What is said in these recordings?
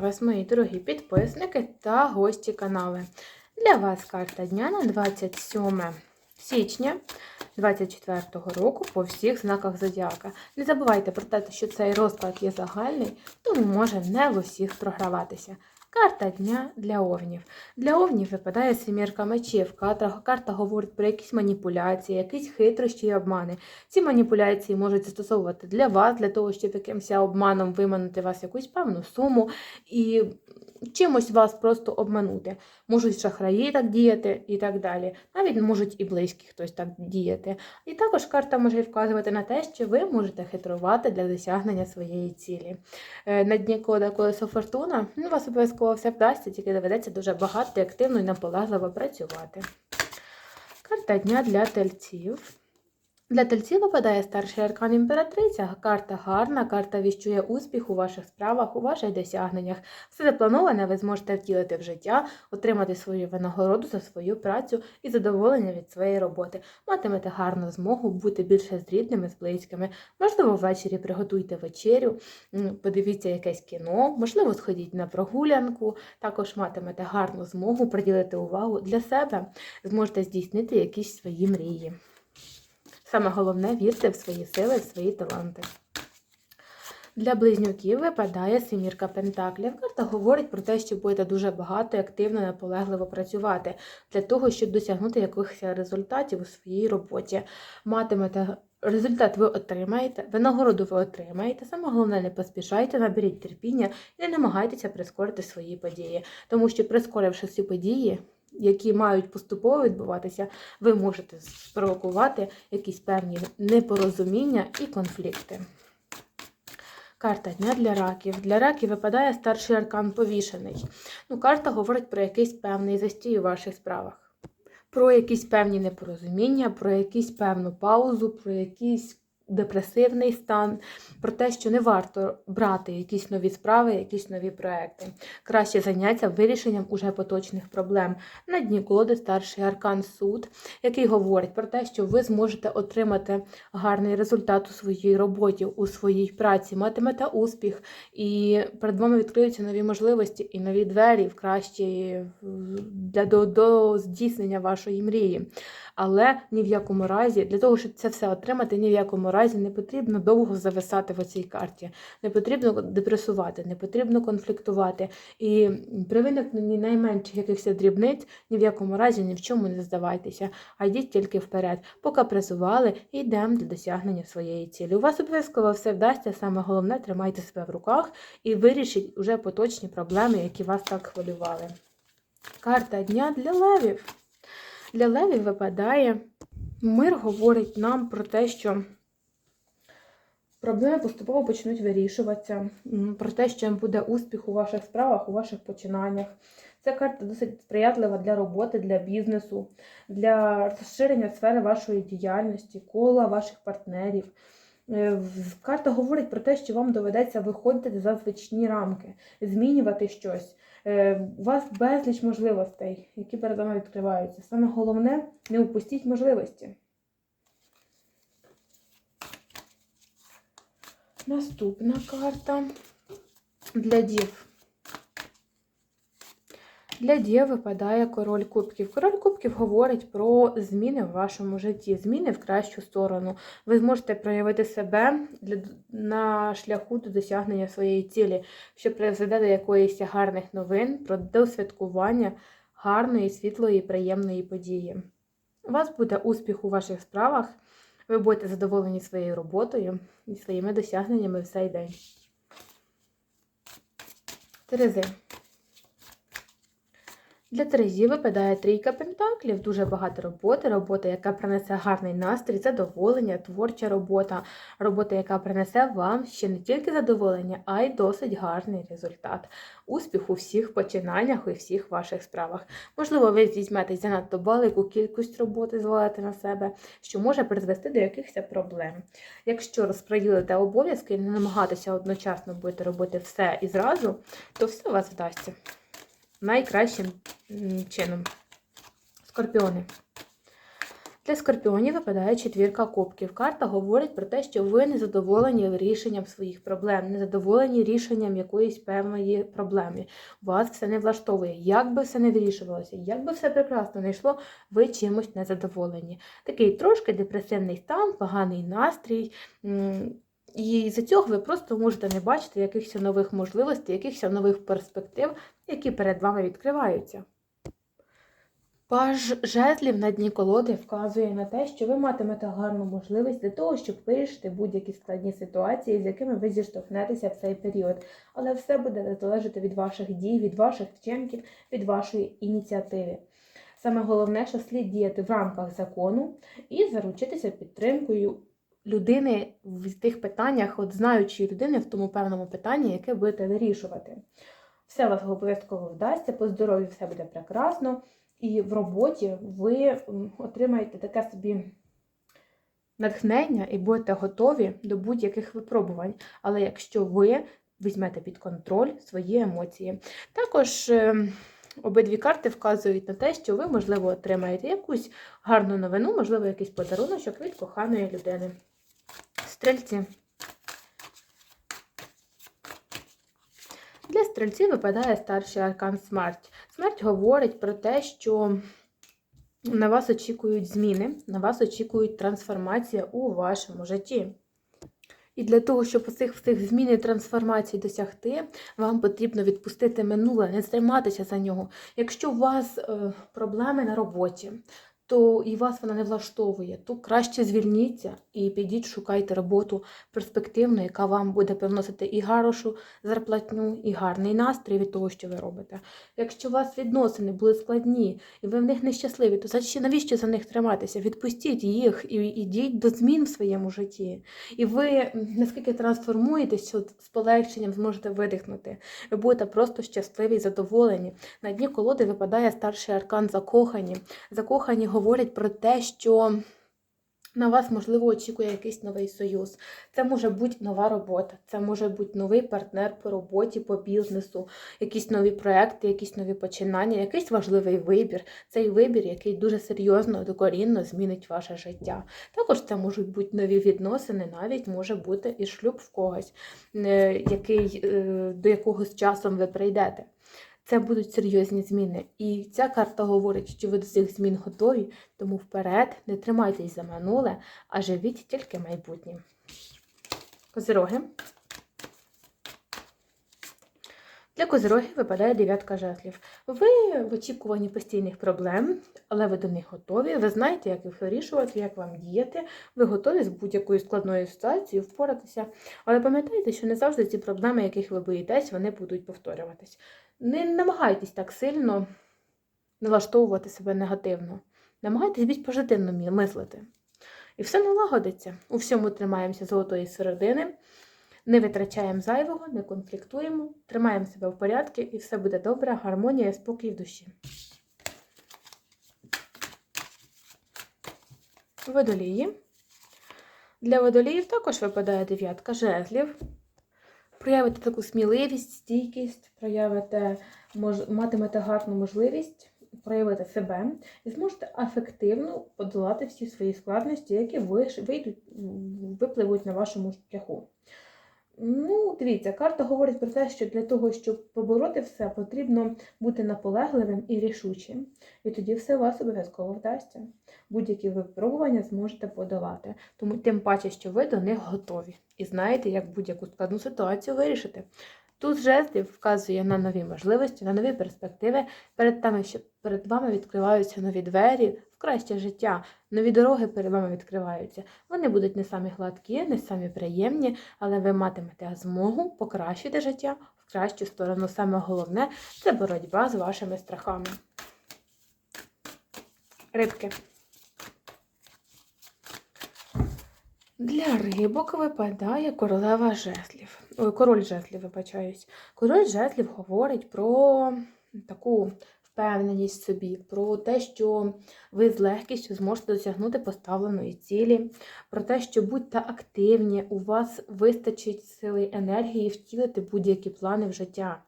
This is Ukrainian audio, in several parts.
вас, мої дорогі підписники та гості каналу. Для вас карта дня на 27 січня 2024 року по всіх знаках зодіака. Не забувайте про те, що цей розклад є загальний, тому може не в усіх програватися. Карта дня для овнів. Для овнів випадає сімірка мечів. Карта, карта говорить про якісь маніпуляції, якісь хитрощі і обмани. Ці маніпуляції можуть застосовувати для вас, для того, щоб якимось обманом виманити вас якусь певну суму і чимось вас просто обманути. Можуть шахраї так діяти і так далі. Навіть можуть і близькі хтось так діяти. І також карта може вказувати на те, що ви можете хитрувати для досягнення своєї цілі. Е, На дні кода колесо фортуна ну, вас обов'язково все вдасться, тільки доведеться дуже багато активно і наполегливо працювати. Карта дня для тельців. Для тельців випадає старший аркан імператриця. Карта гарна, карта віщує успіх у ваших справах, у ваших досягненнях. Все заплановане ви зможете втілити в життя, отримати свою винагороду за свою працю і задоволення від своєї роботи. Матимете гарну змогу бути більше з рідними, з близькими. Можливо, ввечері приготуйте вечерю, подивіться якесь кіно, можливо, сходіть на прогулянку. Також матимете гарну змогу приділити увагу для себе, зможете здійснити якісь свої мрії. Саме головне вірте в свої сили, в свої таланти. Для близнюків випадає семірка пентаклів. Карта говорить про те, що будете дуже багато активно, наполегливо працювати для того, щоб досягнути якихось результатів у своїй роботі. Матимете результат, ви отримаєте, винагороду ви отримаєте. Саме головне, не поспішайте, наберіть терпіння і не намагайтеся прискорити свої події, тому що прискоривши ці події. Які мають поступово відбуватися, ви можете спровокувати якісь певні непорозуміння і конфлікти. Карта дня для раків. Для раків випадає старший аркан повішений. Ну, карта говорить про якийсь певний застій у ваших справах, про якісь певні непорозуміння, про якусь певну паузу, про якийсь депресивний стан, про те, що не варто брати якісь нові справи, якісь нові проекти. Краще зайняття вирішенням уже поточних проблем. На дні колоди старший аркан суд, який говорить про те, що ви зможете отримати гарний результат у своїй роботі, у своїй праці, матимете успіх, і перед вами відкриються нові можливості і нові двері в кращі для до, до здійснення вашої мрії. Але ні в якому разі, для того, щоб це все отримати, ні в якому разі не потрібно довго зависати в цій карті. Не потрібно депресувати, не потрібно конфліктувати. І при виникненні найменших якихось дрібниць ні в якому разі ні в чому не здавайтеся, а йдіть тільки вперед. Поки пресували, йдемо для досягнення своєї цілі. У вас обов'язково все вдасться, саме головне тримайте себе в руках і вирішіть уже поточні проблеми, які вас так хвилювали. Карта дня для левів. Для левів випадає, мир говорить нам про те, що проблеми поступово почнуть вирішуватися, про те, що буде успіх у ваших справах, у ваших починаннях. Ця карта досить сприятлива для роботи, для бізнесу, для розширення сфери вашої діяльності, кола ваших партнерів. Е, Карта говорить про те, що вам доведеться виходити за звичні рамки, змінювати щось. Е, У вас безліч можливостей, які перед вами відкриваються. Саме головне не упустіть можливості. Наступна карта для дів. Для дів випадає король кубків. Король кубків говорить про зміни в вашому житті, зміни в кращу сторону. Ви зможете проявити себе для, на шляху до досягнення своєї цілі, що призведе до якоїсь гарних новин, про до святкування гарної, світлої приємної події. У вас буде успіх у ваших справах, ви будете задоволені своєю роботою і своїми досягненнями в цей день. Терези. Для Терезі випадає трійка пентаклів, дуже багато роботи, робота, яка принесе гарний настрій, задоволення, творча робота, робота, яка принесе вам ще не тільки задоволення, а й досить гарний результат. Успіх у всіх починаннях і всіх ваших справах. Можливо, ви візьмете занадто велику кількість роботи, звалите на себе, що може призвести до якихось проблем. Якщо розподілите обов'язки і не намагатися одночасно будете робити все і зразу, то все у вас вдасться найкращим чином. Скорпіони. Для скорпіонів випадає четвірка кубків. Карта говорить про те, що ви не задоволені рішенням своїх проблем, не задоволені рішенням якоїсь певної проблеми. Вас все не влаштовує. Як би все не вирішувалося, як би все прекрасно не йшло, ви чимось не задоволені. Такий трошки депресивний стан, поганий настрій. І з цього ви просто можете не бачити якихось нових можливостей, якихось нових перспектив, які перед вами відкриваються. Паж жезлів на дні колоди вказує на те, що ви матимете гарну можливість для того, щоб вирішити будь-які складні ситуації, з якими ви зіштовхнетеся в цей період. Але все буде залежати від ваших дій, від ваших вчинків, від вашої ініціативи. Саме головне, що слід діяти в рамках закону і заручитися підтримкою людини в тих питаннях, от знаючої людини в тому певному питанні, яке будете вирішувати. Все у вас обов'язково вдасться, по здоров'ю все буде прекрасно. І в роботі ви отримаєте таке собі натхнення і будете готові до будь-яких випробувань. Але якщо ви візьмете під контроль свої емоції, також е, обидві карти вказують на те, що ви, можливо, отримаєте якусь гарну новину, можливо, якийсь подарунок від коханої людини. Стрільці. Для стрільців випадає старший аркан смерть. Смерть говорить про те, що на вас очікують зміни, на вас очікують трансформація у вашому житті. І для того, щоб цих всіх змін і трансформацій досягти, вам потрібно відпустити минуле, не займатися за нього. Якщо у вас е, проблеми на роботі, то і вас вона не влаштовує, то краще звільніться і підіть, шукайте роботу перспективну, яка вам буде приносити і хорошу зарплатню, і гарний настрій від того, що ви робите. Якщо у вас відносини були складні, і ви в них нещасливі, то навіщо за них триматися? Відпустіть їх і йдіть до змін в своєму житті. І ви наскільки трансформуєтесь, що з полегшенням зможете видихнути. Ви будете просто щасливі і задоволені. На дні колоди випадає старший аркан закохані. Закохані говорять про те, що на вас, можливо, очікує якийсь новий союз. Це може бути нова робота, це може бути новий партнер по роботі, по бізнесу, якісь нові проекти, якісь нові починання, якийсь важливий вибір. Цей вибір, який дуже серйозно, докорінно змінить ваше життя. Також це можуть бути нові відносини, навіть може бути і шлюб в когось, е, який, е, до якого з часом ви прийдете. Це будуть серйозні зміни. І ця карта говорить, що ви до цих змін готові, тому вперед не тримайтесь за минуле, а живіть тільки майбутнім. Козироги. Для козирогів випадає дев'ятка жезлів. Ви в очікуванні постійних проблем, але ви до них готові. Ви знаєте, як їх вирішувати, як вам діяти. Ви готові з будь-якою складною ситуацією впоратися. Але пам'ятайте, що не завжди ці проблеми, яких ви боїтесь, вони будуть повторюватись. Не намагайтесь так сильно налаштовувати себе негативно. Намагайтесь більш позитивно мислити. І все налагодиться. У всьому тримаємося золотої середини, не витрачаємо зайвого, не конфліктуємо, тримаємо себе в порядку і все буде добре, гармонія, спокій в душі. Водолії. Для водоліїв також випадає дев'ятка жезлів. Проявите таку сміливість, стійкість, проявите, мож, матимете гарну можливість проявити себе і зможете ефективно подолати всі свої складності, які вийдуть, випливуть на вашому шляху. Ну, дивіться, карта говорить про те, що для того, щоб побороти все, потрібно бути наполегливим і рішучим. І тоді все у вас обов'язково вдасться. Будь-які випробування зможете подолати. Тому тим паче, що ви до них готові і знаєте, як будь-яку складну ситуацію вирішити. Тут жезлів вказує на нові можливості, на нові перспективи. Перед тими, що перед вами відкриваються нові двері в краще життя, нові дороги перед вами відкриваються. Вони будуть не самі гладкі, не самі приємні, але ви матимете змогу покращити життя в кращу сторону. Саме головне це боротьба з вашими страхами. Рибки. Для рибок випадає королева жезлів. Король жезлів, вибачаюсь. Король жезлів говорить про таку впевненість в собі, про те, що ви з легкістю зможете досягнути поставленої цілі, про те, що будьте активні, у вас вистачить сили енергії втілити будь-які плани в життя.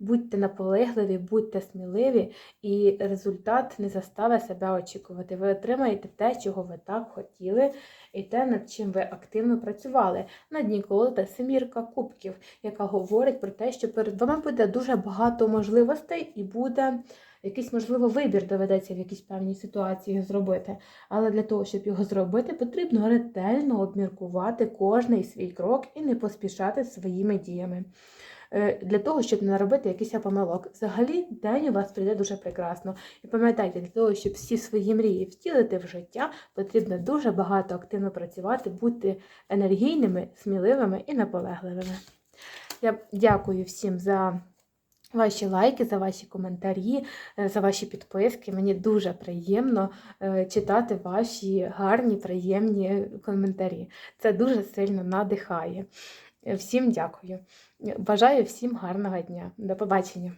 Будьте наполегливі, будьте сміливі, і результат не заставить себе очікувати. Ви отримаєте те, чого ви так хотіли, і те, над чим ви активно працювали. На дні колода семірка кубків, яка говорить про те, що перед вами буде дуже багато можливостей і буде. Якийсь, можливо, вибір доведеться в якійсь певній ситуації зробити. Але для того, щоб його зробити, потрібно ретельно обміркувати кожний свій крок і не поспішати своїми діями. Е, Для того, щоб не наробити якийсь помилок. Взагалі, день у вас прийде дуже прекрасно. І пам'ятайте, для того, щоб всі свої мрії втілити в життя, потрібно дуже багато активно працювати, бути енергійними, сміливими і наполегливими. Я дякую всім за ваші лайки, за ваші коментарі, е, за ваші підписки. Мені дуже приємно е, читати ваші гарні, приємні коментарі. Це дуже сильно надихає. Всім дякую. Бажаю всім гарного дня. До побачення.